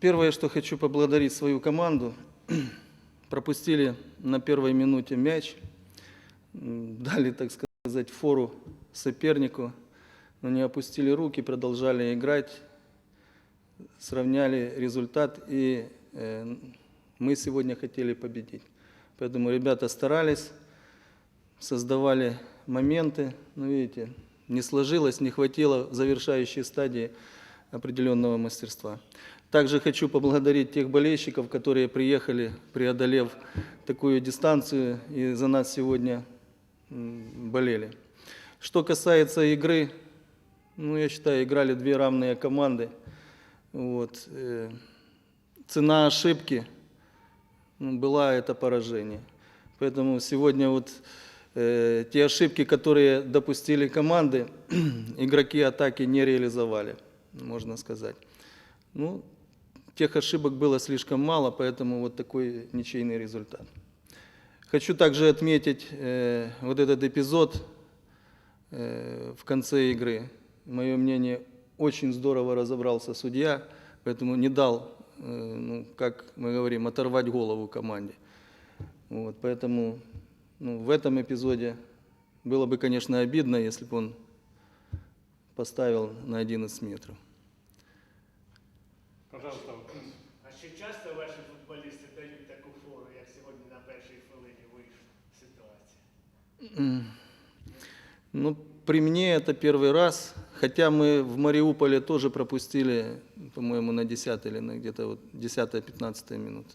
Первое, что хочу поблагодарить свою команду. Пропустили на первой минуте мяч, дали, так сказать, фору сопернику, но не опустили руки, продолжали играть, сравняли результат, и э, мы сегодня хотели победить. Поэтому ребята старались, создавали моменты, но видите, не сложилось, не хватило в завершающей стадии определенного мастерства. Также хочу поблагодарить тех болельщиков, которые приехали, преодолев такую дистанцию, и за нас сегодня болели. Что касается игры, ну, я считаю, играли две равные команды. Вот. э, Цена ошибки ну, была это поражение. Поэтому сегодня вот э, те ошибки, которые допустили команды, игроки атаки не реализовали, можно сказать. Ну, тех ошибок было слишком мало, поэтому вот такой ничейный результат. Хочу также отметить э, вот этот эпизод э, в конце игры. Мое мнение, очень здорово разобрался судья, поэтому не дал, э, ну, как мы говорим, оторвать голову команде. Вот, поэтому ну, в этом эпизоде было бы, конечно, обидно, если бы он поставил на 11 метров. Пожалуйста, вопрос. А ще часто ваші футболісти дають таку фору, як сьогодні на першій хвилині вийшла ситуація? Ну, при мне это первый раз, хотя мы в Мариуполе тоже пропустили, по-моему, на 10 или на где-то вот 10-15 минут.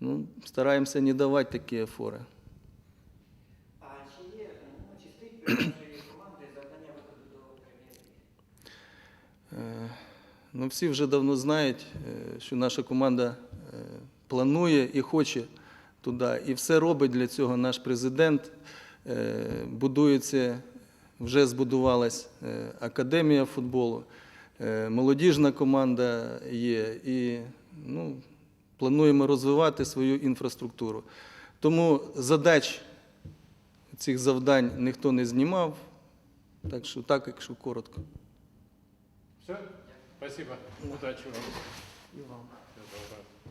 Ну, стараемся не давать такие форы. А чи є, ну, чи Ну, всі вже давно знають, е, що наша команда е, планує і хоче туди. І все робить для цього наш президент. Е, Будується, вже збудувалась академія футболу, молодіжна команда є. І ну, плануємо розвивати свою інфраструктуру. Тому задач цих завдань ніхто не знімав. Так що так, якщо коротко. Все? Спасибо. Удачи вам. І вам. Всего доброго.